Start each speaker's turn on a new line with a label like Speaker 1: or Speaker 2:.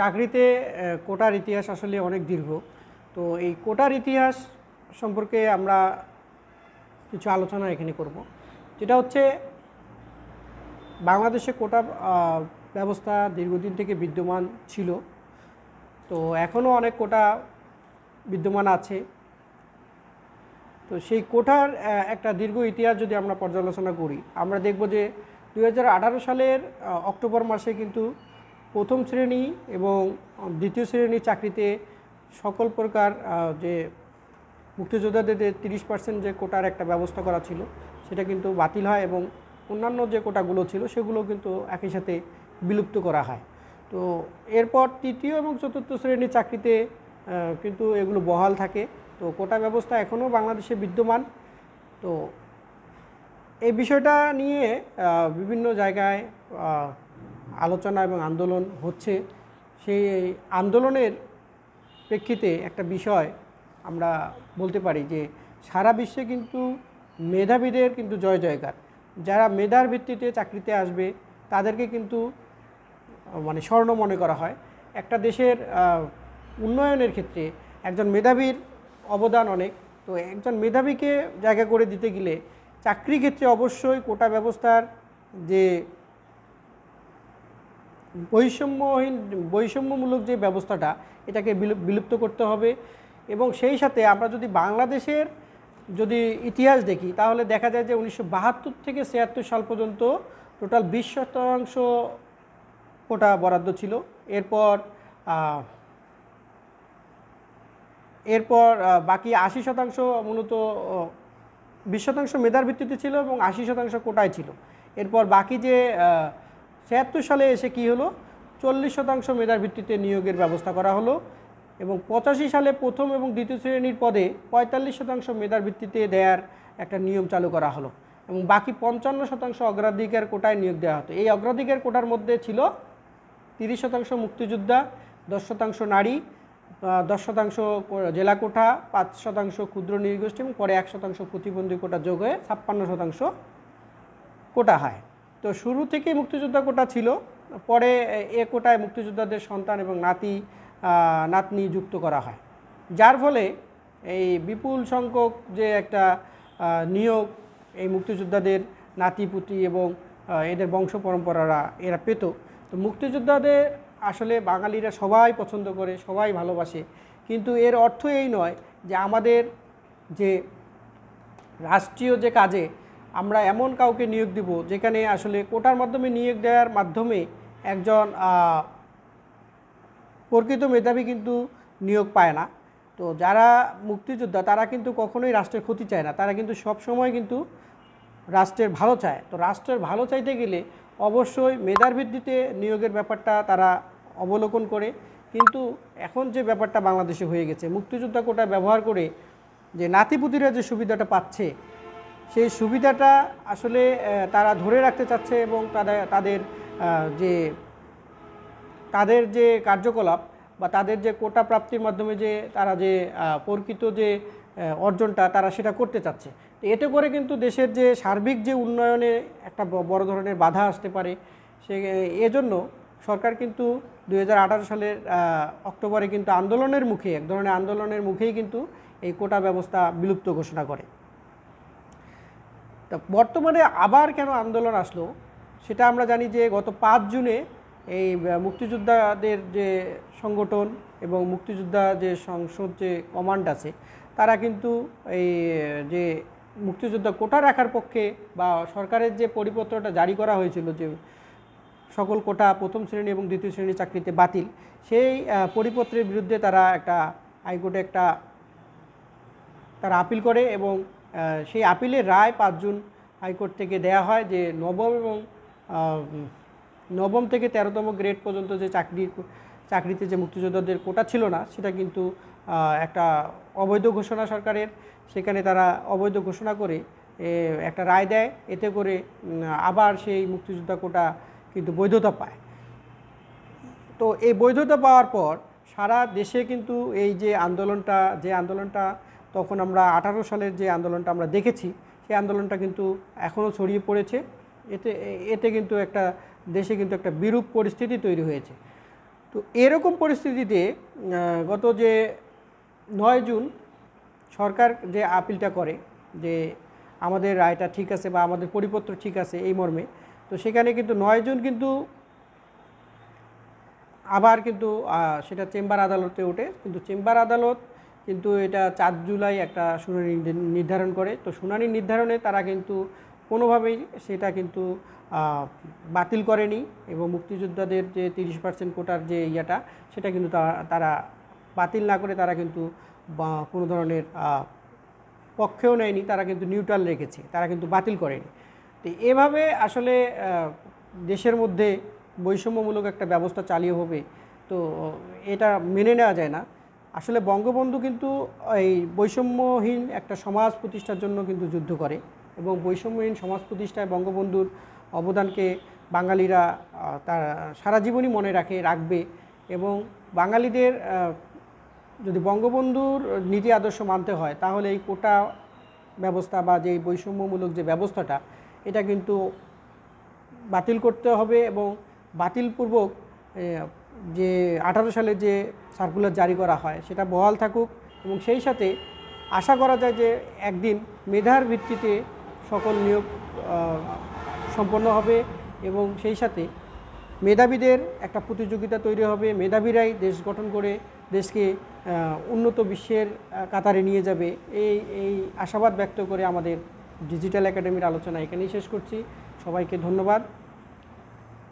Speaker 1: চাকরিতে কোটার ইতিহাস আসলে অনেক দীর্ঘ। তো এই কোটার ইতিহাস সম্পর্কে আমরা কিছু আলোচনা এখানে করব। যেটা হচ্ছে, বাংলাদেশে কোটা ব্যবস্থা দীর্ঘদিন থেকে বিদ্যমান ছিল। তো এখনও অনেক কোটা বিদ্যমান আছে। তো সেই কোটার একটা দীর্ঘ ইতিহাস যদি আমরা পর্যালোচনা করি, আমরা দেখব যে দু হাজার আঠারো সালের অক্টোবর মাসে কিন্তু প্রথম শ্রেণি এবং দ্বিতীয় শ্রেণির চাকরিতে সকল প্রকার যে মুক্তিযোদ্ধাদের তিরিশ পার্সেন্ট যে কোটার একটা ব্যবস্থা করা ছিল, সেটা কিন্তু বাতিল হয় এবং অন্যান্য যে কোটাগুলো ছিল, সেগুলো কিন্তু একই সাথে বিলুপ্ত করা হয়। তো এরপর তৃতীয় এবং চতুর্থ শ্রেণির চাকরিতে কিন্তু এগুলো বহাল থাকে। তো কোটা ব্যবস্থা এখনও বাংলাদেশে বিদ্যমান। তো এই বিষয়টা নিয়ে বিভিন্ন জায়গায় আলোচনা এবং আন্দোলন হচ্ছে, সেই আন্দোলনের প্রেক্ষিতে একটা বিষয় আমরা বলতে পারি যে, সারা বিশ্বে কিন্তু মেধাবীদের কিন্তু জয় জয়কার। যারা মেধার ভিত্তিতে চাকরিতে আসবে, তাদেরকে কিন্তু মানে স্বর্ণ মনে করা হয়। একটা দেশের উন্নয়নের ক্ষেত্রে একজন মেধাবীর অবদান অনেক। তো একজন মেধাবীকে জায়গা করে দিতে গেলে চাকরি ক্ষেত্রে অবশ্যই কোটা ব্যবস্থার যে বৈষম্যহীন, বৈষম্যমূলক যে ব্যবস্থাটা, এটাকে বিলুপ- বিলুপ্ত করতে হবে। এবং সেই সাথে আমরা যদি বাংলাদেশের যদি ইতিহাস দেখি, তাহলে দেখা যায় যে উনিশশো বাহাত্তর থেকে ছিয়াত্তর সাল পর্যন্ত টোটাল বিশ শতাংশ কোটা বরাদ্দ ছিল। এরপর এরপর বাকি আশি শতাংশ মূলত বিশ শতাংশ মেধার ভিত্তিতে ছিল এবং আশি শতাংশ কোটায় ছিল। এরপর বাকি যে ছিয়াত্তর সালে এসে কি হলো? চল্লিশ শতাংশ মেধার ভিত্তিতে নিয়োগের ব্যবস্থা করা হলো এবং পঁচাশি সালে প্রথম এবং দ্বিতীয় শ্রেণির পদে পঁয়তাল্লিশ শতাংশ মেধার ভিত্তিতে দেয়ার একটা নিয়ম চালু করা হলো এবং বাকি পঞ্চান্ন শতাংশ অগ্রাধিকার কোটায় নিয়োগ দেওয়া হতো। এই অগ্রাধিকার কোটার মধ্যে ছিল তিরিশ শতাংশ মুক্তিযোদ্ধা, দশ শতাংশ নারী দশ শতাংশ জেলা কোঠা, পাঁচ শতাংশ ক্ষুদ্র নির্গোষ্ঠী এবং পরে এক শতাংশ প্রতিবন্ধী কোটা যোগ হয়ে ছাপ্পান্ন শতাংশ কোটা হয়। তো শুরু থেকেই মুক্তিযোদ্ধা কোটা ছিল, পরে এ- কোটায় মুক্তিযোদ্ধাদের সন্তান এবং নাতি নাতনি যুক্ত করা হয়। যার ফলে এই বিপুল সংখ্যক যে একটা নিয়োগ, এই মুক্তিযোদ্ধাদের নাতিপুতি এবং এদের বংশ পরম্পরারা এরা পেত। তো মুক্তিযোদ্ধাদের আসলে বাঙালিরা সবাই পছন্দ করে, সবাই ভালোবাসে। কিন্তু এর অর্থ এই নয় যে আমাদের যে রাষ্ট্রীয় যে কাজে আমরা এমন কাউকে নিয়োগ দিব যেখানে আসলে কোটার মাধ্যমে নিয়োগ দেওয়ার মাধ্যমে একজন প্রকৃত মেধাবী কিন্তু নিয়োগ পায় না। তো যারা মুক্তিযোদ্ধা, তারা কিন্তু কখনোই রাষ্ট্রের ক্ষতি চায় না। তারা কিন্তু সব সময় কিন্তু রাষ্ট্রের ভালো চায়। তো রাষ্ট্রের ভালো চাইতে গেলে অবশ্যই মেধার ভিত্তিতে নিয়োগের ব্যাপারটা তারা অবলোকন করে। কিন্তু এখন যে ব্যাপারটা বাংলাদেশে হয়ে গেছে, মুক্তিযোদ্ধা কোটা ব্যবহার করে যে নাতিপুতিরা যে সুবিধাটা পাচ্ছে সেই সুবিধাটা আসলে তারা ধরে রাখতে চাচ্ছে এবং তাদের তাদের যে তাদের যে কার্যকলাপ বা তাদের যে কোটা প্রাপ্তির মাধ্যমে যে তারা যে প্রকৃত যে অর্জনটা তারা সেটা করতে চাচ্ছে। তো এতে করে কিন্তু দেশের যে সার্বিক যে উন্নয়নে একটা বড় ধরনের বাধা আসতে পারে। সে, এজন্য সরকার কিন্তু দু হাজার আঠারো সালের অক্টোবরে কিন্তু আন্দোলনের মুখে, এক ধরনের আন্দোলনের মুখেই কিন্তু এই কোটা ব্যবস্থা বিলুপ্ত ঘোষণা করে। তা বর্তমানে আবার কেন আন্দোলন আসলো? সেটা আমরা জানি যে গত পাঁচ জুনে এই মুক্তিযোদ্ধাদের যে সংগঠন এবং মুক্তিযোদ্ধা যে সংসদ যে কমান্ড আছে, তারা কিন্তু এই, যে মুক্তিযোদ্ধা কোটা রাখার পক্ষে বা সরকারের যে পরিপত্রটা জারি করা হয়েছিল যে সকল কোটা প্রথম শ্রেণি এবং দ্বিতীয় শ্রেণির চাকরিতে বাতিল, সেই পরিপত্রের বিরুদ্ধে তারা একটা হাইকোর্টে একটা, তারা আপিল করে এবং সেই আপিলের রায় পাঁচ জুন হাইকোর্ট থেকে দেয়া হয় যে নবম এবং নবম থেকে তেরোতম গ্রেড পর্যন্ত যে চাকরি, চাকরিতে যে মুক্তিযোদ্ধাদের কোটা ছিল না, সেটা কিন্তু একটা অবৈধ ঘোষণা সরকারের। সেখানে তারা অবৈধ ঘোষণা করে একটা রায় দেয়। এতে করে আবার সেই মুক্তিযোদ্ধা কোটা কিন্তু বৈধতা পায়। তো এই বৈধতা পাওয়ার পর সারা দেশে কিন্তু এই যে আন্দোলনটা যে আন্দোলনটা তখন আমরা আঠারো সালের যে আন্দোলনটা আমরা দেখেছি, সেই আন্দোলনটা কিন্তু এখনও ছড়িয়ে পড়েছে। এতে এতে কিন্তু একটা, দেশে কিন্তু একটা বিরূপ পরিস্থিতি তৈরি হয়েছে। তো এরকম পরিস্থিতিতে গত যে নয় জুন সরকার যে আপিলটা করে যে আমাদের রায়টা ঠিক আছে বা আমাদের পরিপত্র ঠিক আছে এই মর্মে, তো সেখানে কিন্তু নয় জুন কিন্তু আবার কিন্তু সেটা চেম্বার আদালতে ওঠে। কিন্তু চেম্বার আদালত কিন্তু এটা চার জুলাই একটা শুনানি নির্ধারণ করে। তো শুনানি নির্ধারণে তারা কিন্তু কোনোভাবেই সেটা কিন্তু বাতিল করেনি এবং মুক্তিযোদ্ধাদের যে তিরিশ পার্সেন্ট কোটার যে ইয়েটা, সেটা কিন্তু তারা বাতিল না করে তারা কিন্তু কোনো ধরনের পক্ষেও নেয়নি, তারা কিন্তু নিউট্রাল রেখেছে, তারা কিন্তু বাতিল করেনি। তো এভাবে আসলে দেশের মধ্যে বৈষম্যমূলক একটা ব্যবস্থা চালিয়ে হবে, তো, এটা মেনে নেওয়া যায় না। আসলে বঙ্গবন্ধু কিন্তু, এই বৈষম্যহীন একটা সমাজ প্রতিষ্ঠার জন্য কিন্তু যুদ্ধ করে এবং বৈষম্যহীন সমাজ প্রতিষ্ঠায় বঙ্গবন্ধুর অবদানকে বাঙালিরা তার সারা জীবনই মনে রাখে, রাখবে এবং বাঙালিদের যদি বঙ্গবন্ধুর নীতি আদর্শ মানতে হয়, তাহলে এই কোটা ব্যবস্থা বা যে বৈষম্যমূলক যে ব্যবস্থাটা, এটা কিন্তু বাতিল করতে হবে এবং বাতিলপূর্বক যে আঠারো সালে যে সার্কুলার জারি করা হয়, সেটা বহাল থাকুক এবং সেই সাথে আশা করা যায় যে একদিন মেধার ভিত্তিতে সকল নিয়োগ সম্পন্ন হবে এবং সেই সাথে মেধাবীদের একটা প্রতিযোগিতা তৈরি হবে। মেধাবীরাই দেশ গঠন করে দেশকে উন্নত বিশ্বের কাতারে নিয়ে যাবে। এই এই আশাবাদ ব্যক্ত করে আমাদের ডিজিটাল একাডেমির আলোচনা এখানেই শেষ করছি। সবাইকে ধন্যবাদ।